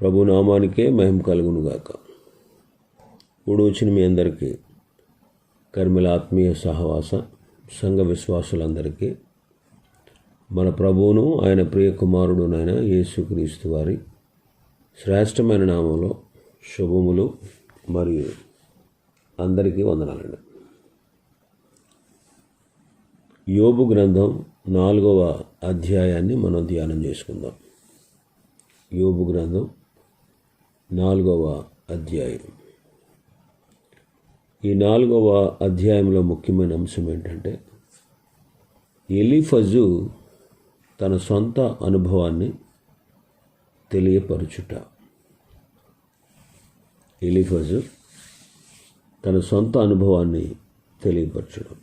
ప్రభు నామానికే మహిమ కలుగునుగాక. ఇప్పుడు వచ్చిన మీ అందరికీ కర్మిల ఆత్మీయ సహవాస సంఘ విశ్వాసులందరికీ మన ప్రభువును ఆయన ప్రియ కుమారుడునైన యేసుక్రీస్తు వారి శ్రేష్టమైన నామంలో శుభములు మరియు అందరికీ వందనాలండి. యోబు గ్రంథం నాలుగవ అధ్యాయాన్ని మనం ధ్యానం చేసుకుందాం. యోబు గ్రంథం నాలుగవ అధ్యాయం. ఈ నాలుగవ అధ్యాయంలో ముఖ్యమైన అంశం ఏంటంటే ఎలిఫజు తన సొంత అనుభవాన్ని తెలియపరచుట. ఎలిఫజు తన సొంత అనుభవాన్ని తెలియపరచడం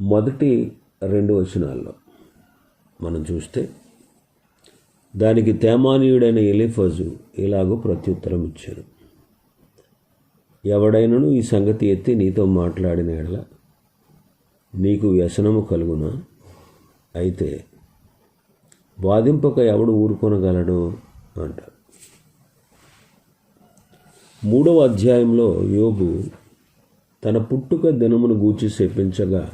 మొదటి రెండు వచనాల్లో మనం చూస్తే దానికి తేమానీయుడైన ఎలిఫజు ఇలాగూ ప్రత్యుత్తరం ఇచ్చాడు ఎవడైనను ఈ సంగతి ఎత్తి నీతో మాట్లాడిన ఎడల నీకు వ్యసనము కలుగునా? అయితే వాదింపక ఎవడు ఊరుకొనగలడు? అంటారు మూడవ అధ్యాయంలో యోబు తన పుట్టుక దినమును గూర్చి చెప్పించగా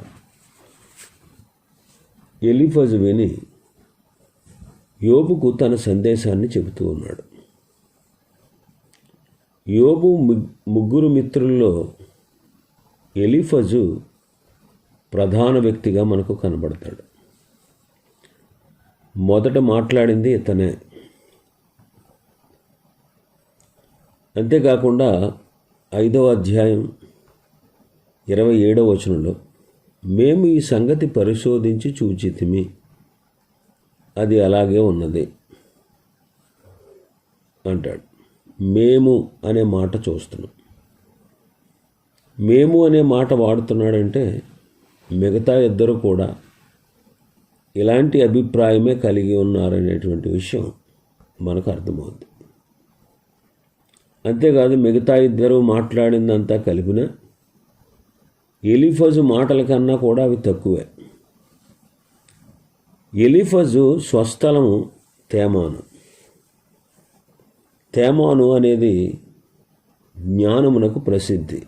ఎలిఫజు విని యోబుకు తన సందేశాన్ని చెబుతూ ఉన్నాడు. యోబు ముగ్గురు మిత్రుల్లో ఎలిఫజు ప్రధాన వ్యక్తిగా మనకు కనబడతాడు. మొదట మాట్లాడింది ఇతనే. అంతేకాకుండా ఐదవ అధ్యాయం ఇరవై ఏడవ వచనంలో మేము ఈ సంగతి పరిశోధించి చూచితిమి. అది అలాగే ఉన్నది. అంటాడు. మేము అనే మాట చూస్తున్నాం. మేము అనే మాట వాడుతున్నాడంటే మిగతా ఇద్దరు కూడా ఇలాంటి అభిప్రాయమే కలిగి ఉన్నారనేటువంటి విషయం మనకు అర్థమవుతుంది అంతేకాదు మిగతా ఇద్దరు మాట్లాడిందంతా కలిపిన ఎలిఫజు మాటల కన్నా కూడా అవి తక్కువే. ఎలిఫజు స్వస్థలము తేమాను. తేమాను అనేది జ్ఞానమునకు ప్రసిద్ధి.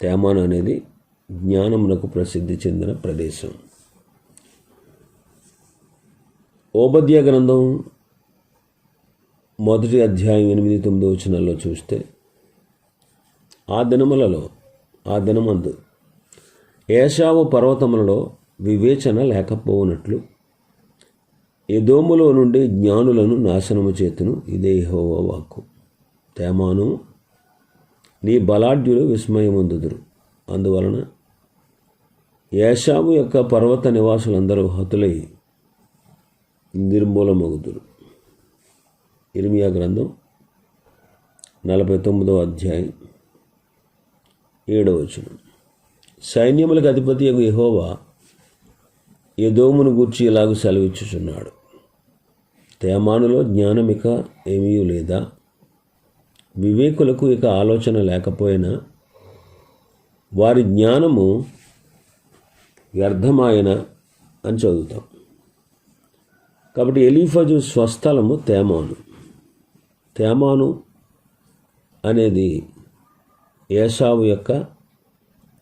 తేమాను అనేది జ్ఞానమునకు ప్రసిద్ధి చెందిన ప్రదేశం. ఓబద్య గ్రంథం మొదటి అధ్యాయం ఎనిమిది తొమ్మిది వచనాల్లో చూస్తే ఆ దినములలో ఆ దినమందు ఏషావు పర్వతములలో వివేచన లేకపోవునట్లు. ఎదోములో నుండి జ్ఞానులను నాశనము చేతును ఇదే హోవ వాక్కు. తేమాను నీ బలాఢ్యులు విస్మయముందుదురు. అందువలన ఏషాము యొక్క పర్వత నివాసులందరూ హతులై నిర్మూలమగుదురు. ఇర్మియా గ్రంథం నలభై తొమ్మిదవ అధ్యాయం ఏడవ వచనం. సైన్యములకు అధిపతి యహోవా ఎదోమును గూర్చి ఇలాగ సెలవిచ్చుచున్నాడు. తేమానులో జ్ఞానం ఇక ఏమీ లేదా? వివేకులకు ఇక ఆలోచన లేకపోయినా వారి జ్ఞానము వ్యర్థమాయన అని చదువుతాం. కాబట్టి ఎలీఫజు స్వస్థలము తేమాను. తేమాను అనేది ఏషావు యొక్క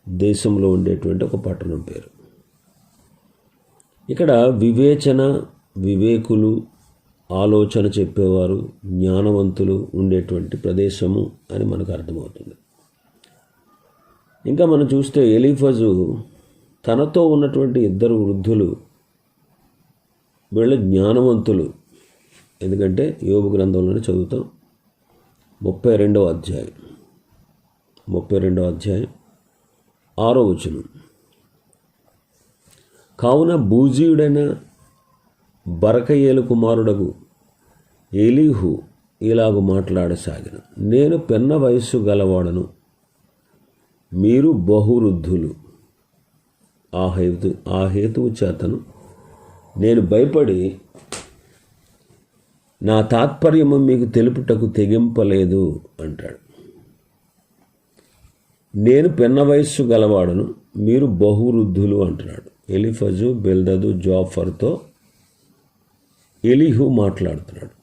దేశంలో ఉండేటువంటి ఒక పట్టణం పేరు. ఇక్కడ వివేచన వివేకులు ఆలోచన చెప్పేవారు జ్ఞానవంతులు ఉండేటువంటి ప్రదేశము అని మనకు అర్థమవుతుంది. ఇంకా మనం చూస్తే ఎలీఫజు తనతో ఉన్నటువంటి ఇద్దరు వృద్ధులు వీళ్ళ జ్ఞానవంతులు. ఎందుకంటే యోగ గ్రంథంలోనే చదువుతాం. ముప్పై రెండవ అధ్యాయం. ముప్పై రెండవ అధ్యాయం. ఆరో వచనం. కావున బూజీయుడైన బరకయేలు కుమారుడగు ఎలీహు ఇలాగు మాట్లాడసాగిన. నేను పెన్న వయస్సు గలవాడను. మీరు బహువృద్ధులు. ఆ హేతు ఆ హేతువు చేతను నేను భయపడి నా తాత్పర్యము మీకు తెలుపుటకు తెగింపలేదు అంటాడు. నేను పెన్న వయస్సు గలవాడను. మీరు బహువృద్ధులు అంటున్నాడు. ఎలిఫజు బెల్దదు జాఫర్తో ఎలిహు మాట్లాడుతున్నాడు.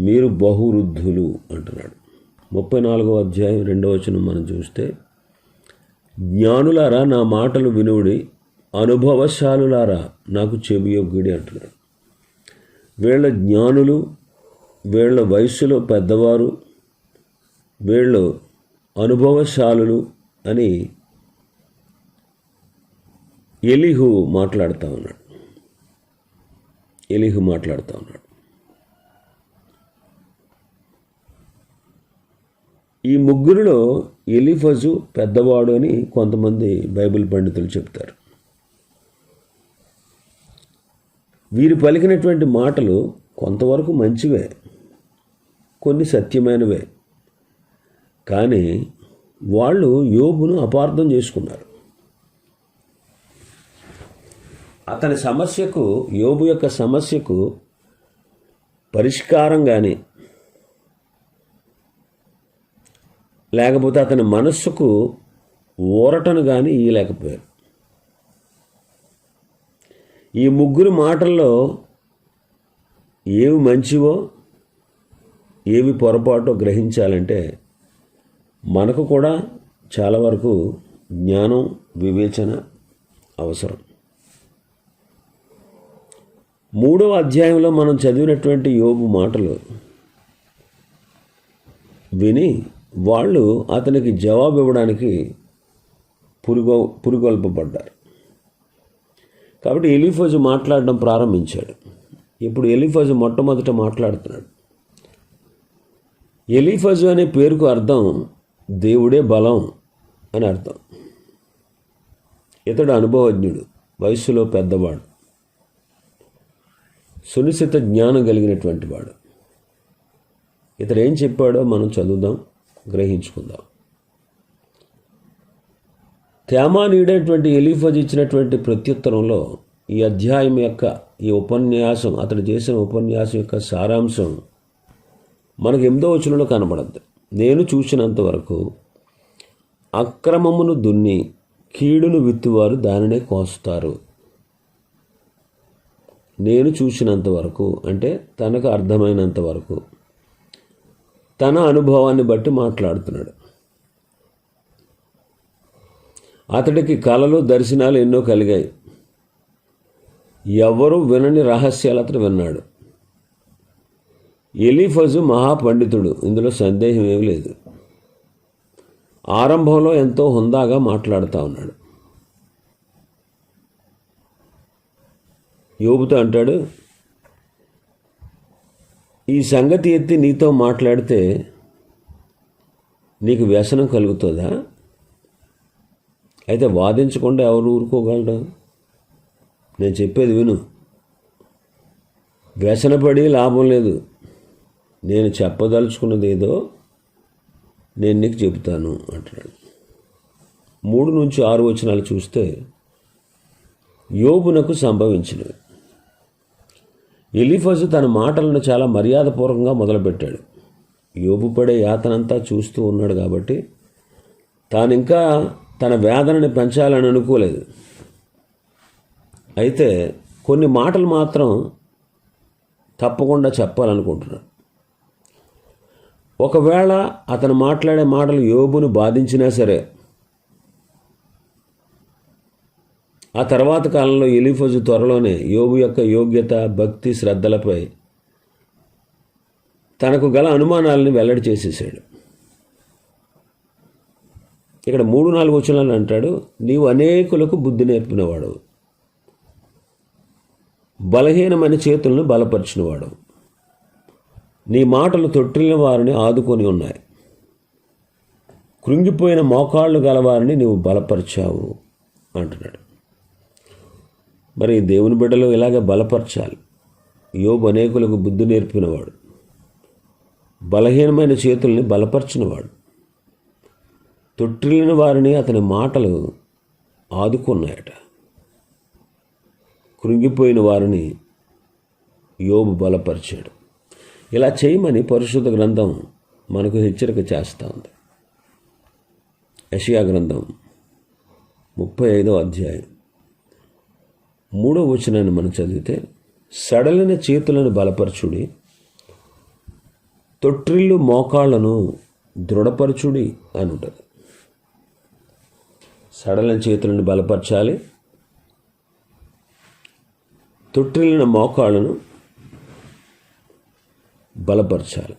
మీరు బహువృద్ధులు అంటున్నాడు. ముప్పై నాలుగో అధ్యాయం రెండవ వచనం మనం చూస్తే జ్ఞానులారా నా మాటలు వినుడి అనుభవశాలులారా నాకు చెవియొగ్గుడి అంటున్నాడు. వీళ్ళ జ్ఞానులు వీళ్ళ వయస్సులో పెద్దవారు వీళ్ళు అనుభవశాలులు అని ఎలిహు మాట్లాడుతూ ఉన్నాడు. ఎలిహు మాట్లాడుతూ ఉన్నాడు. ఈ ముగ్గురిలో ఎలిఫజు పెద్దవాడు అని కొంతమంది బైబిల్ పండితులు చెప్తారు. వీరు పలికినటువంటి మాటలు కొంతవరకు మంచివే కొన్ని సత్యమైనవే. కానీ వాళ్ళు యోబును అపార్థం చేసుకున్నారు. అతని సమస్యకు యోబు యొక్క సమస్యకు పరిష్కారం కానీ లేకపోతే అతని మనస్సుకు ఊరటను కానీ ఇయ్యలేకపోయారు. ఈ ముగ్గురు మాటల్లో ఏవి మంచివో ఏవి పొరపాటో గ్రహించాలంటే మనకు కూడా చాలా వరకు జ్ఞానం వివేచన అవసరం. మూడవ అధ్యాయంలో మనం చదివినటువంటి యోబు మాటలు విని వాళ్ళు అతనికి జవాబు ఇవ్వడానికి పురుగో పురుగొల్పబడ్డారు. కాబట్టి ఎలిఫోజు మాట్లాడడం ప్రారంభించాడు. ఇప్పుడు ఎలిఫోజు మొట్టమొదట మాట్లాడుతున్నాడు. ఎలిఫజు అనే పేరుకు అర్థం దేవుడే బలం అని అర్థం. ఇతడు అనుభవజ్ఞుడు వయస్సులో పెద్దవాడు. సునిశ్చిత జ్ఞానం కలిగినటువంటి వాడు. ఇతడు ఏం చెప్పాడో మనం చదువుదాం గ్రహించుకుందాం. తేమానీడేటువంటి ఎలీఫజ్ ఇచ్చినటువంటి ప్రత్యుత్తరంలో ఈ అధ్యాయం యొక్క ఈ ఉపన్యాసం అతడు చేసిన ఉపన్యాసం యొక్క సారాంశం మనకు ఎనిమిదో వచనంలో కనబడద్దు. నేను చూసినంత వరకు అక్రమమును దున్ని కీడును విత్తువారు దానినే కోస్తారు. నేను చూసినంత వరకు అంటే తనకు అర్థమైనంత వరకు తన అనుభవాన్ని బట్టి మాట్లాడుతున్నాడు. అతడికి కళలు దర్శనాలు ఎన్నో కలిగాయి. ఎవరు వినని రహస్యాలు అతడు విన్నాడు. ఎలీఫజు మహాపండితుడు ఇందులో సందేహం ఏమీ లేదు. ఆరంభంలో ఎంతో హుందాగా మాట్లాడుతూ ఉన్నాడు. యోబుతో అంటాడు ఈ సంగతి ఎత్తి నీతో మాట్లాడితే నీకు వ్యసనం కలుగుతుందా? అయితే వాదించకుండా ఎవరు ఊరుకోగలడు? నేను చెప్పేది విను. వ్యసనపడి లాభం లేదు. నేను చెప్పదలుచుకున్నది ఏదో నేను నీకు చెబుతాను అంటున్నాడు మూడు నుంచి ఆరు వచనాలు చూస్తే యోబునకు సంభవించినవి. ఎలిఫజు తన మాటలను చాలా మర్యాదపూర్వకంగా మొదలుపెట్టాడు. యోబు పడే యాతనంతా చూస్తూ ఉన్నాడు కాబట్టి తాను ఇంకా తన వేదనని పెంచాలని అనుకోలేదు. అయితే కొన్ని మాటలు మాత్రం తప్పకుండా చెప్పాలనుకుంటున్నాడు. ఒకవేళ అతను మాట్లాడే మాటలు యోబును బాధించినా సరే ఆ తర్వాత కాలంలో ఎలిఫజు త్వరలోనే యోగు యొక్క యోగ్యత భక్తి శ్రద్ధలపై తనకు గల అనుమానాలని వెల్లడి చేసేసాడు. ఇక్కడ మూడు నాలుగు వచనాలు అంటాడు నీవు అనేకులకు బుద్ధి నేర్పినవాడు బలహీనమైన చేతులను బలపరిచినవాడు. నీ మాటలు తొట్టిన వారిని ఆదుకొని ఉన్నాయి. కృంగిపోయిన మోకాళ్ళు గలవారిని నీవు బలపరిచావు అంటున్నాడు. మరి దేవుని బిడ్డలు ఇలాగే బలపరచాలి. యోబు అనేకులకు బుద్ధి నేర్పినవాడు. బలహీనమైన చేతుల్ని బలపరిచినవాడు. తొట్టిల్లిన వారిని అతని మాటలు ఆదుకున్నాయట. కృంగిపోయిన వారిని యోబు బలపరిచాడు. ఇలా చేయమని పరిశుద్ధ గ్రంథం మనకు హెచ్చరిక చేస్తూ ఉంది. యషియా గ్రంథం ముప్పై ఐదో అధ్యాయం. మూడో వచనాన్ని మనం చదివితే సడలిన చేతులను బలపరచుడి తొట్టిల్లు మోకాళ్ళను దృఢపరచుడి అని ఉంటుంది. సడలిన చేతులను బలపరచాలి తొట్టిల్లిన మోకాళ్ళను బలపరచాలి.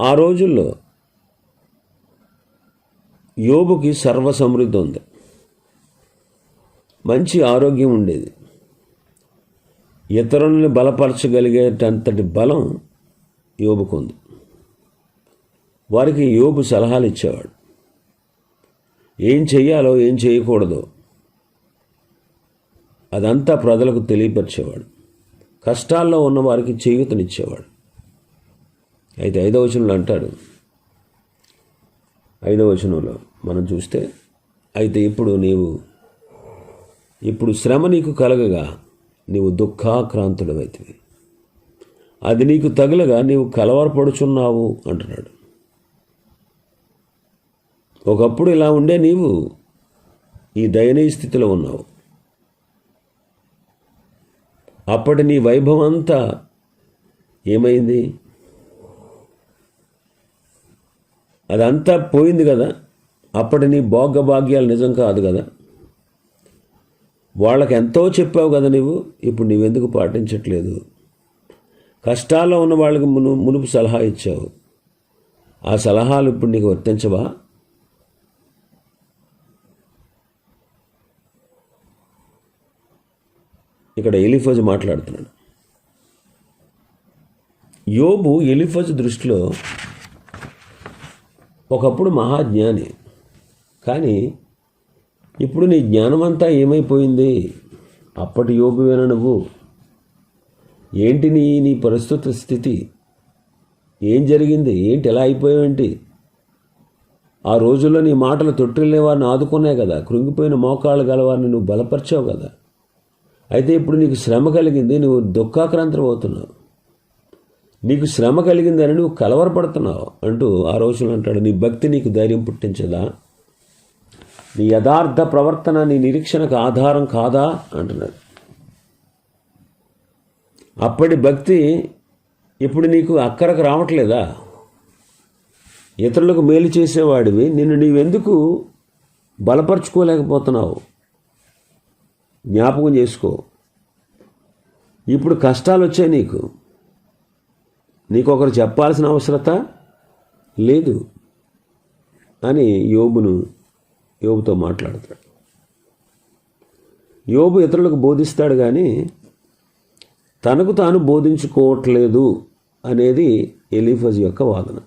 ఆ రోజుల్లో యోబుకి సర్వసమృద్ధి ఉంది. మంచి ఆరోగ్యం ఉండేది. ఇతరులను బలపరచగలిగేటంతటి బలం యోబుకు ఉంది. వారికి యోబు సలహాలు ఇచ్చేవాడు. ఏం చెయ్యాలో ఏం చేయకూడదో అదంతా ప్రజలకు తెలియపరిచేవాడు. కష్టాల్లో ఉన్న వారికి చేయూతనిచ్చేవాడు. అయితే ఐదవ వచనంలో అంటాడు. ఐదవ వచనంలో మనం చూస్తే అయితే ఇప్పుడు నీవు ఇప్పుడు శ్రమ నీకు కలగగా నీవు దుఃఖాక్రాంతుడమైతివి అది నీకు తగలగా నీవు కలవరపడుచున్నావు అంటున్నాడు. ఒకప్పుడు ఇలా ఉండే నీవు ఈ దయనీయ స్థితిలో ఉన్నావు. అప్పటి నీ వైభవం అంతా ఏమైంది? అదంతా పోయింది కదా. అప్పటి నీ భోగ భాగ్యాలు నిజం కాదు కదా. వాళ్ళకి ఎంతో చెప్పావు కదా నువ్వు ఇప్పుడు నువ్వెందుకు పాటించట్లేదు? కష్టాల్లో ఉన్న వాళ్ళకి మును మునుపు సలహా ఇచ్చావు. ఆ సలహాలు ఇప్పుడు నీకు వర్తించవా? ఇక్కడ ఎలిఫజ్ మాట్లాడుతున్నాడు. యోబు ఎలిఫజ్ దృష్టిలో ఒకప్పుడు మహాజ్ఞాని కానీ ఇప్పుడు నీ జ్ఞానమంతా ఏమైపోయింది? అప్పటి యోగువేనా నువ్వు. ఏంటి నీ నీ ప్రస్తుత స్థితి? ఏం జరిగింది? ఏంటి ఎలా అయిపోయావేంటి? ఆ రోజుల్లో నీ మాటలు తొట్టిల్లే వారిని ఆదుకున్నాయి కదా. కృంగిపోయిన మోకాళ్ళు గలవారిని నువ్వు బలపరిచావు కదా. అయితే ఇప్పుడు నీకు శ్రమ కలిగింది నువ్వు దుఃఖాక్రాంతం అవుతున్నావు. నీకు శ్రమ కలిగిందని నువ్వు కలవరపడుతున్నావు అంటూ ఆ రోజులు అంటాడు నీ భక్తి నీకు ధైర్యం పుట్టించదా? నీ యథార్థ ప్రవర్తన నీ నిరీక్షణకు ఆధారం కాదా? అంటున్నాడు. అప్పటి భక్తి ఇప్పుడు నీకు అక్కరకు రావట్లేదా? ఇతరులకు మేలు చేసేవాడివి. నిన్ను నీవెందుకు బలపరుచుకోలేకపోతున్నావు? జ్ఞాపకం చేసుకో. ఇప్పుడు కష్టాలు వచ్చాయి నీకు. నీకు ఒకరు చెప్పాల్సిన అవసరత లేదు. అని యోబును యోబుతో మాట్లాడతాడు. యోబు ఇతరులకు బోధిస్తాడు కానీ తనకు తాను బోధించుకోవట్లేదు అనేది ఎలిఫజ్ యొక్క వాదన.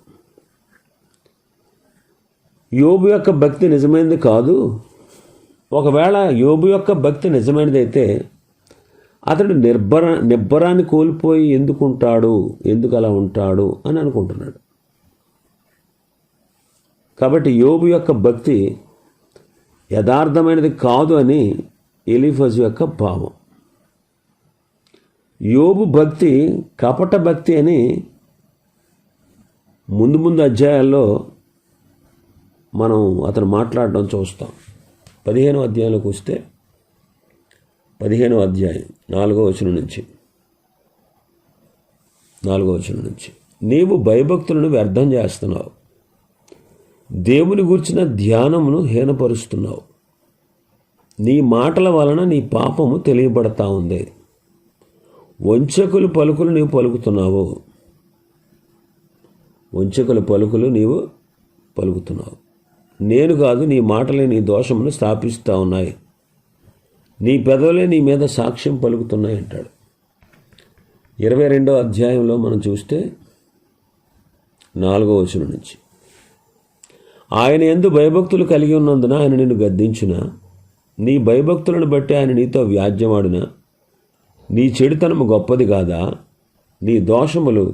యోబు యొక్క భక్తి నిజమైనది కాదు. ఒకవేళ యోబు యొక్క భక్తి నిజమైనదైతే అతడు నిర్భర నిబ్బరాన్ని కోల్పోయి ఎందుకుంటాడు ఎందుకు అలా ఉంటాడు అని అనుకుంటున్నాడు. కాబట్టి యోబు యొక్క భక్తి యథార్థమైనది కాదు అని ఎలిఫజ్ యొక్క భావం. యోబు భక్తి కపట భక్తి అని ముందు ముందు అధ్యాయాల్లో మనం అతను మాట్లాడడం చూస్తాం. పదిహేను అధ్యాయంలోకి వస్తే పదిహేనో అధ్యాయం నాలుగో వచనం నుంచి. నాలుగో వచనం నుంచి. నీవు భయభక్తులను వ్యర్థం చేస్తున్నావు. దేవుని గురించిన ధ్యానమును హీనపరుస్తున్నావు. నీ మాటల వలన నీ పాపము తెలియబడతా ఉంది. వంచకులు పలుకులు నీవు పలుకుతున్నావు. వంచకుల పలుకులు నీవు పలుకుతున్నావు. నేను కాదు నీ మాటలే నీ దోషమును స్థాపిస్తూ ఉన్నాయి. నీ పెదవులే నీ మీద సాక్ష్యం పలుకుతున్నాయి అంటాడు. ఇరవై రెండో అధ్యాయంలో మనం చూస్తే నాలుగో వచనం నుంచి. ఆయన ఎందు భయభక్తులు కలిగి ఉన్నందున ఆయన నిన్ను గద్దించిన. నీ భయభక్తులను బట్టి ఆయన నీతో వ్యాజ్యమాడిన. నీ చెడుతనము గొప్పది కాదా? నీ దోషములు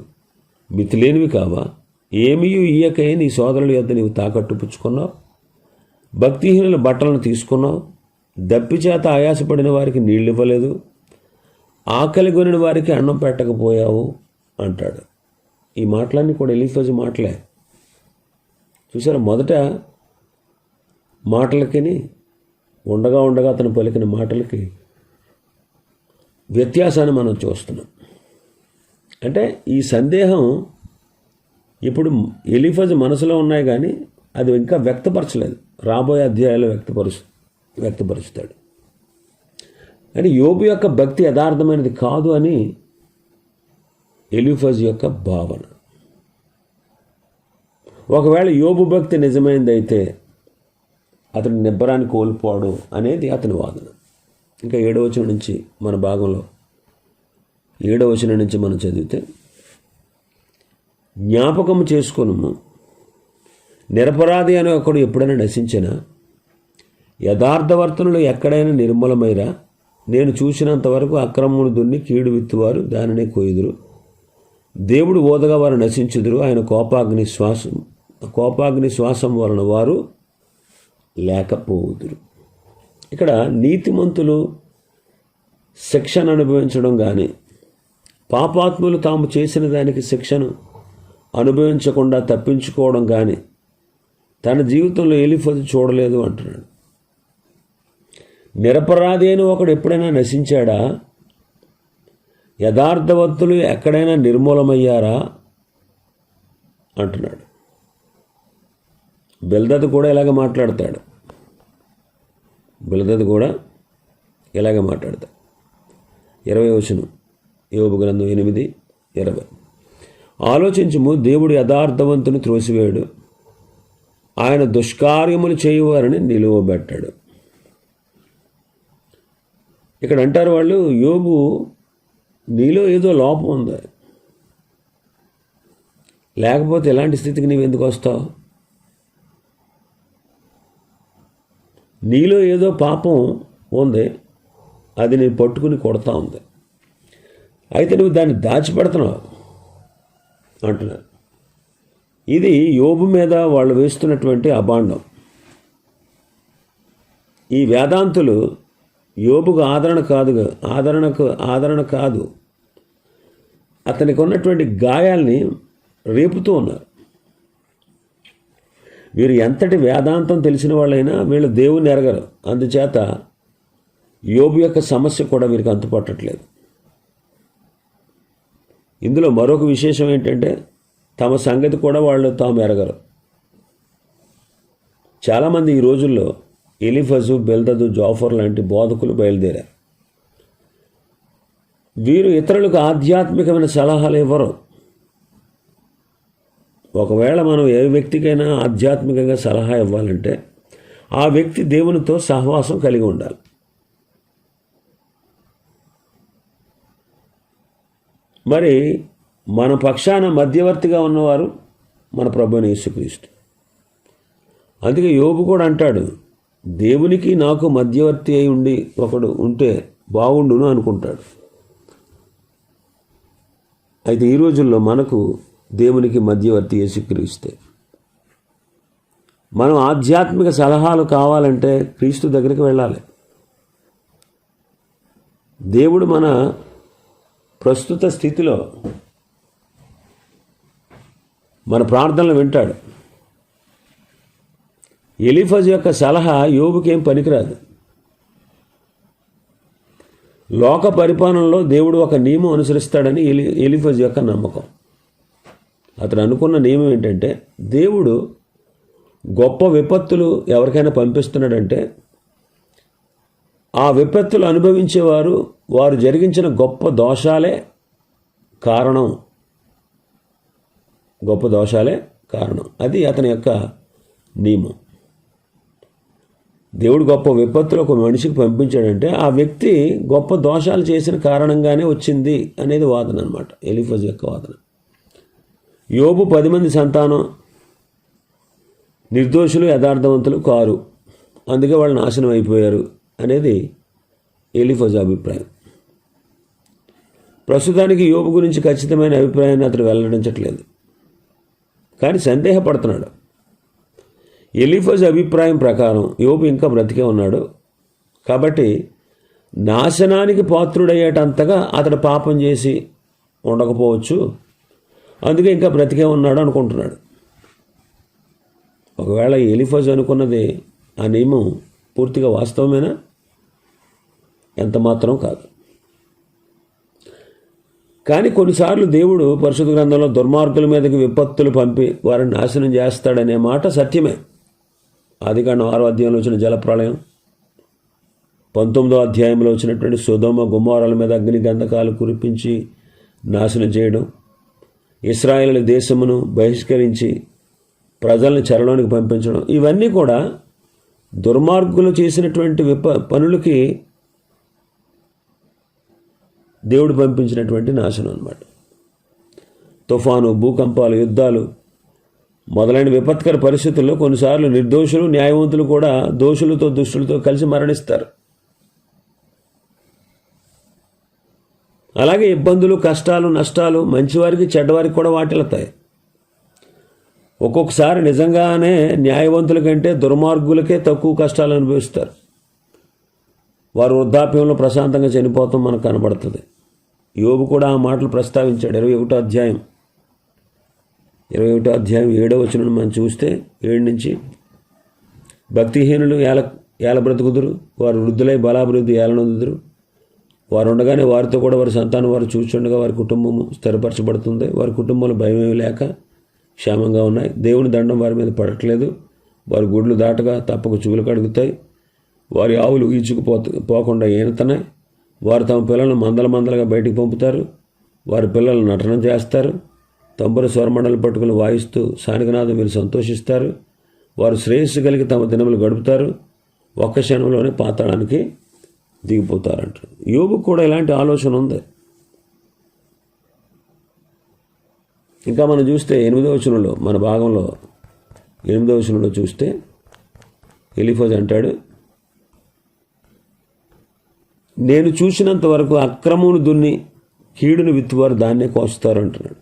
మితిలేనివి కావా? ఏమీ ఇయ్యకే నీ సోదరుల యొద్ద నీవు తాకట్టు పుచ్చుకున్నావు? భక్తిహీనుల బట్టలను తీసుకున్నావు? దప్పిచేత ఆయాసపడిన వారికి నీళ్ళు ఇవ్వలేదు ఆకలి కొనిన వారికి అన్నం పెట్టకపోయావు? అంటాడు. ఈ మాటలన్నీ కూడా ఎలిఫజ్ మాటలే. చూసారా మొదట మాటలకి ఉండగా ఉండగా అతను పలికిన మాటలకి వ్యత్యాసాన్ని మనం చూస్తున్నాం. అంటే ఈ సందేహం ఇప్పుడు ఎలిఫజ్ మనసులో ఉన్నాయి కానీ అది ఇంకా వ్యక్తపరచలేదు. రాబోయే అధ్యాయాలు వ్యక్తపరుచు వ్యక్తపరుస్తాడు. అంటే యోబు యొక్క భక్తి యథార్థమైనది కాదు అని ఎలిఫజ్ యొక్క భావన. ఒకవేళ యోబు భక్తి నిజమైందైతే అతడు నిబ్బరాన్ని కోల్పోవడు అనేది అతని వాదన. ఇంకా ఏడవచనం నుంచి మన భాగంలో ఏడవచనం నుంచి మనం చదివితే జ్ఞాపకము చేసుకును నిరపరాధి అనే ఒకడు ఎప్పుడైనా నశించినా యథార్థవర్తనులు ఎక్కడైనా నిర్మూలమైరా? నేను చూసినంత వరకు అక్రమమును దున్ని కీడు విత్తువారు దానినే కోయుదురు దేవుడు ఓదగా వారు నశించుదురు. ఆయన కోపాగ్ని శ్వాసం కోపాగ్ని శ్వాసం వలన వారు లేకపోదురు ఇక్కడ నీతిమంతులు శిక్షను అనుభవించడం కానీ పాపాత్ములు తాము చేసిన దానికి శిక్షను అనుభవించకుండా తప్పించుకోవడం కానీ తన జీవితంలో ఎలిఫజు చూడలేదు అంటున్నాడు. నిరపరాధి అని ఒకడు ఎప్పుడైనా నశించాడా? యథార్థవంతులు ఎక్కడైనా నిర్మూలమయ్యారా? అంటున్నాడు. బిల్దత్ కూడా ఇలాగ మాట్లాడతాడు. బిల్దత్ కూడా ఇలాగ మాట్లాడతాడు. ఇరవై వచనం యోగు గ్రంథం ఎనిమిది ఇరవై. ఆలోచించము దేవుడు యథార్థవంతుని త్రోసివేయడు. ఆయన దుష్కార్యములు చేయువారని నిలువబెట్టాడు. ఇక్కడ అంటారు వాళ్ళు యోగు నీలో ఏదో లోపం ఉంది. లేకపోతే ఎలాంటి స్థితికి నీవు ఎందుకు వస్తావు? నీలో ఏదో పాపం ఉంది అది నేను పట్టుకుని కొడతా ఉంది. అయితే నువ్వు దాన్ని దాచిపెడుతున్నావు అంటున్నారు. ఇది యోబు మీద వాళ్ళు వేస్తున్నటువంటి అభాండం. ఈ వేదాంతులు యోబుకు ఆదరణ కాదు ఆదరణకు ఆదరణ కాదు. అతనికి ఉన్నటువంటి గాయాల్ని రేపుతూ ఉన్నారు. వీరు ఎంతటి వేదాంతం తెలిసిన వాళ్ళైనా వీళ్ళు దేవుని ఎరగరు. అందుచేత యోబు యొక్క సమస్య కూడా వీరికి అంతుపట్టట్లేదు. ఇందులో మరొక విశేషం ఏంటంటే తమ సంగతి కూడా వాళ్ళు తాము ఎరగరు. చాలామంది ఈ రోజుల్లో ఎలిఫజు బెల్దదు జాఫర్ లాంటి బోధకులు బయలుదేరారు. వీరు ఇతరులకు ఆధ్యాత్మికమైన సలహాలు ఇవ్వరు. ఒకవేళ మనం ఏ వ్యక్తికైనా ఆధ్యాత్మికంగా సలహా ఇవ్వాలంటే ఆ వ్యక్తి దేవునితో సహవాసం కలిగి ఉండాలి. మరి మన పక్షాన మధ్యవర్తిగా ఉన్నవారు మన ప్రభుని యేసుక్రీస్తు. అందుకే యోబు కూడా అంటాడు దేవునికి నాకు మధ్యవర్తి అయి ఉండి ఒకడు ఉంటే బాగుండును అనుకుంటాడు. అయితే ఈ రోజుల్లో మనకు దేవునికి మధ్యవర్తి యేసుక్రీస్తే. మనం ఆధ్యాత్మిక సలహాలు కావాలంటే క్రీస్తు దగ్గరికి వెళ్ళాలి. దేవుడు మన ప్రస్తుత స్థితిలో మన ప్రార్థనలు వింటాడు. ఎలిఫజ్ యొక్క సలహా యోగుకేం పనికిరాదు. లోక పరిపాలనలో దేవుడు ఒక నియమం అనుసరిస్తాడని ఎలి ఎలిఫజ్ యొక్క నమ్మకం. అతను అనుకున్న నియమం ఏంటంటే దేవుడు గొప్ప విపత్తులు ఎవరికైనా పంపిస్తున్నాడంటే ఆ విపత్తులు అనుభవించేవారు వారు జరిగించిన గొప్ప దోషాలే కారణం. గొప్ప దోషాలే కారణం. అది అతని యొక్క నియమం. దేవుడు గొప్ప విపత్తులు ఒక మనిషికి పంపించాడంటే ఆ వ్యక్తి గొప్ప దోషాలు చేసిన కారణంగానే వచ్చింది అనేది వాదన అనమాట ఎలిఫజ్ యొక్క వాదన. యోబు పది మంది సంతానం నిర్దోషులు యథార్థవంతులు కారు. అందుకే వాళ్ళు నాశనం అయిపోయారు అనేది ఎలిఫజ్ అభిప్రాయం. ప్రస్తుతానికి యోబు గురించి ఖచ్చితమైన అభిప్రాయాన్ని అతడు వెల్లడించట్లేదు. కానీ సందేహపడుతున్నాడు. ఎలిఫజ్ అభిప్రాయం ప్రకారం యోబు ఇంకా బ్రతికే ఉన్నాడు. కాబట్టి నాశనానికి పాత్రుడయ్యేటంతగా అతడు పాపం చేసి ఉండకపోవచ్చు. అందుకే ఇంకా బ్రతికే ఉన్నాడు అనుకుంటున్నాడు. ఒకవేళ ఎలిఫజ్ అనుకున్నది ఆ నియమం పూర్తిగా వాస్తవమేనా? ఎంత మాత్రం కాదు. కానీ కొన్నిసార్లు దేవుడు పరిశుద్ధ గ్రంథంలో దుర్మార్గుల మీదకి విపత్తులు పంపి వారిని నాశనం చేస్తాడనే మాట సత్యమే. ఆదికాండం ఆరో అధ్యాయంలో వచ్చిన జలప్రళయం పంతొమ్మిదో అధ్యాయంలో వచ్చినటువంటి సుధోమ గుమ్మారాల మీద అగ్ని గంధకాలు కురిపించి నాశనం చేయడం ఇస్రాయేల్ దేశమును బహిష్కరించి ప్రజలను చెరలోనికి పంపించడం ఇవన్నీ కూడా దుర్మార్గులు చేసినటువంటి విప పనులకి దేవుడు పంపించినటువంటి నాశనం అన్నమాట. తుఫాను భూకంపాలు యుద్ధాలు మొదలైన విపత్కర పరిస్థితుల్లో కొన్నిసార్లు నిర్దోషులు న్యాయవంతులు కూడా దోషులతో దుష్టులతో కలిసి మరణిస్తారు. అలాగే ఇబ్బందులు కష్టాలు నష్టాలు మంచివారికి చెడ్డవారికి కూడా వాటిల్లుతాయి. ఒక్కొక్కసారి నిజంగానే న్యాయవంతుల కంటే దుర్మార్గులకే తక్కువ కష్టాలు అనుభవిస్తారు. వారు వృద్ధాప్యంలో ప్రశాంతంగా చనిపోతాం మనకు కనబడుతుంది. యోబు కూడా ఆ మాటలు ప్రస్తావించాడు. ఇరవై ఒకటో అధ్యాయం. ఇరవై ఒకటో అధ్యాయం ఏడో వచ్చిన మనం చూస్తే ఏడు నుంచి భక్తిహీనులు ఏల ఏల బ్రతుకుదురు వారు వృద్ధులై బలాభివృద్ధి ఏలనొందుదురు. వారు ఉండగానే వారితో కూడా వారి సంతానం వారు చూచుండగా వారి కుటుంబము స్థిరపరచబడుతుంది. వారి కుటుంబంలో భయమేమి లేక క్షేమంగా ఉన్నాయి. దేవుని దండం వారి మీద పడట్లేదు. వారి గుడ్లు దాటగా తప్పక చూలు కడుగుతాయి వారి ఆవులు ఈచుకుపోత పోకుండా ఈనతనే. వారు తమ పిల్లలను మందల మందలుగా బయటికి పంపుతారు. వారి పిల్లలు నటన చేస్తారు. తంబుర స్వరమండలు పట్టుకుని వాయిస్తూ సానికనాథం వీరు సంతోషిస్తారు. వారు శ్రేయస్సు కలిగి తమ దినములు గడుపుతారు. ఒక్క క్షణంలోనే పాతాళానికి దిగిపోతారంట. యోగు కూడా ఇలాంటి ఆలోచన ఉంది. ఇంకా మనం చూస్తే ఎనిమిదో వచనంలో మన భాగంలో ఎనిమిదో వచనంలో చూస్తే ఎలిఫోజ్ అంటాడు నేను చూసినంత వరకు అక్రమును దున్ని కీడును విత్తువారు దాన్నే కోస్తారు అంటున్నాడు.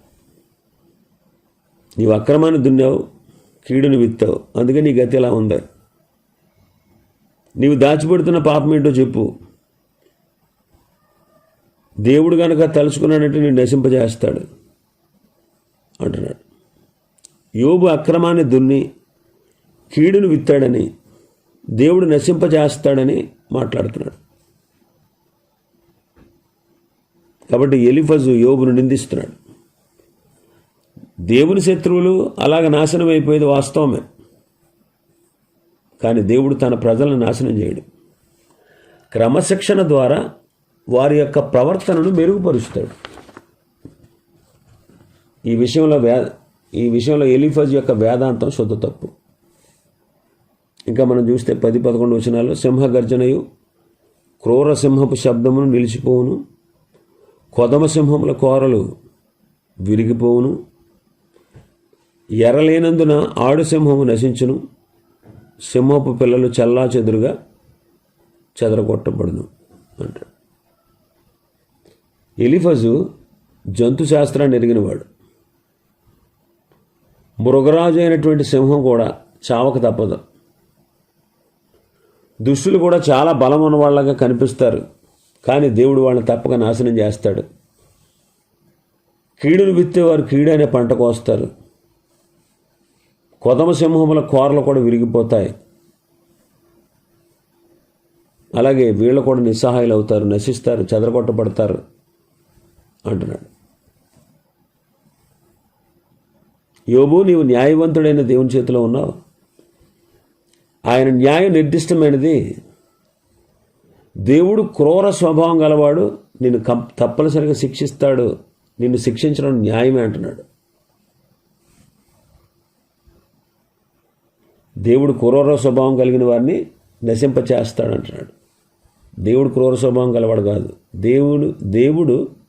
నీవు అక్రమాన్ని దున్నావు కీడును విత్తావు అందుకే నీ గతి ఎలా ఉంది? నీవు దాచిపెడుతున్న పాపం ఏంటో చెప్పు. దేవుడు కనుక తలుచుకున్నాడంటే నేను నశింపజేస్తాడు అంటున్నాడు. యోబు అక్రమాన్ని దున్ని కీడును విత్తాడని దేవుడు నశింపజేస్తాడని మాట్లాడుతున్నాడు. కాబట్టి ఎలిఫజు యోబును నిందిస్తున్నాడు. దేవుని శత్రువులు అలాగ నాశనం అయిపోయేది వాస్తవమే. కానీ దేవుడు తన ప్రజలను నాశనం చేయడు. క్రమశిక్షణ ద్వారా వారి యొక్క ప్రవర్తనను మెరుగుపరుస్తాడు. ఈ విషయంలో వే ఈ విషయంలో ఎలిఫజ్ యొక్క వేదాంతం శుద్ధ తప్పు. ఇంకా మనం చూస్తే పది పదకొండు వచనాలు సింహ గర్జనయు క్రూర సింహపు శబ్దమును నిలిచిపోవును కొదమ సింహముల కోరలు విరిగిపోవును ఎరలేనందున ఆడు సింహము నశించును సింహపు పిల్లలు చల్లా చెదురుగా చెదరగొట్టబడును అంటాడు. ఎలిఫజు జంతు శాస్త్రాన్ని ఎరిగినవాడు. మృగరాజు అయినటువంటి సింహం కూడా చావక తప్పదు. దుష్టులు కూడా చాలా బలం ఉన్నవాళ్ళగా కనిపిస్తారు. కానీ దేవుడు వాళ్ళని తప్పక నాశనం చేస్తాడు. కీడును విత్తేవారు వారు అనే పంట కోస్తారు. కొదమ సింహముల కోరలు కూడా విరిగిపోతాయి. అలాగే వీళ్ళు కూడా నిస్సహాయాలు అవుతారు నశిస్తారు చెదరగొట్టబడతారు. అంటున్నాడు. యోబు నీవు న్యాయవంతుడైన దేవుని చేతిలో ఉన్నావు? ఆయన న్యాయం నిర్దిష్టమైనది. దేవుడు క్రూర స్వభావం గలవాడు నిన్ను కం తప్పనిసరిగా శిక్షిస్తాడు. నిన్ను శిక్షించడం న్యాయమే అంటున్నాడు. దేవుడు క్రూర స్వభావం కలిగిన వారిని నశింప చేస్తాడు అంటున్నాడు దేవుడు క్రూర స్వభావం గలవాడు కాదు. దేవుడు దేవుడు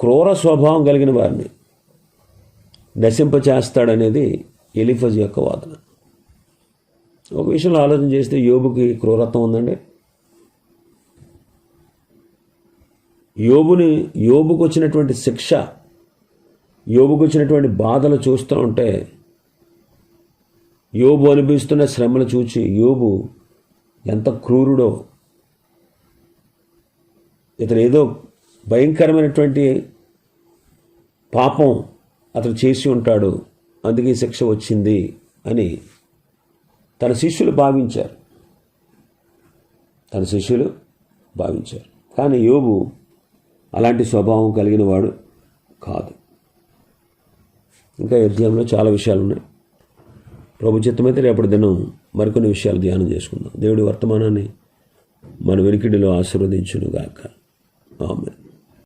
క్రూర స్వభావం కలిగిన వారిని నశింప చేస్తాడనేది ఎలిఫజ్ యొక్క వాదన. ఒక విషయంలో ఆలోచన చేస్తే యోబుకి క్రూరత్వం ఉందండి. యోబుని యోబుకు వచ్చినటువంటి శిక్ష యోబుకు వచ్చినటువంటి బాధలు చూస్తూ ఉంటే యోబు అనుభవిస్తున్న శ్రమలు చూచి యోబు ఎంత క్రూరుడో ఇతను ఏదో భయంకరమైనటువంటి పాపం అతను చేసి ఉంటాడు అందుకే శిక్ష వచ్చింది అని తన శిష్యులు భావించారు. తన శిష్యులు భావించారు. కానీ యోబు అలాంటి స్వభావం కలిగిన వాడు కాదు. ఇంకా ఈ అధ్యాయంలో చాలా విషయాలు ఉన్నాయి. ప్రభు చిత్తమైతే రేపటి దినం మరికొన్ని విషయాలు ధ్యానం చేసుకుందాం. దేవుడి వర్తమానాన్ని మన వెనుకిడిలో ఆశీర్వదించునుగాక. ఆమె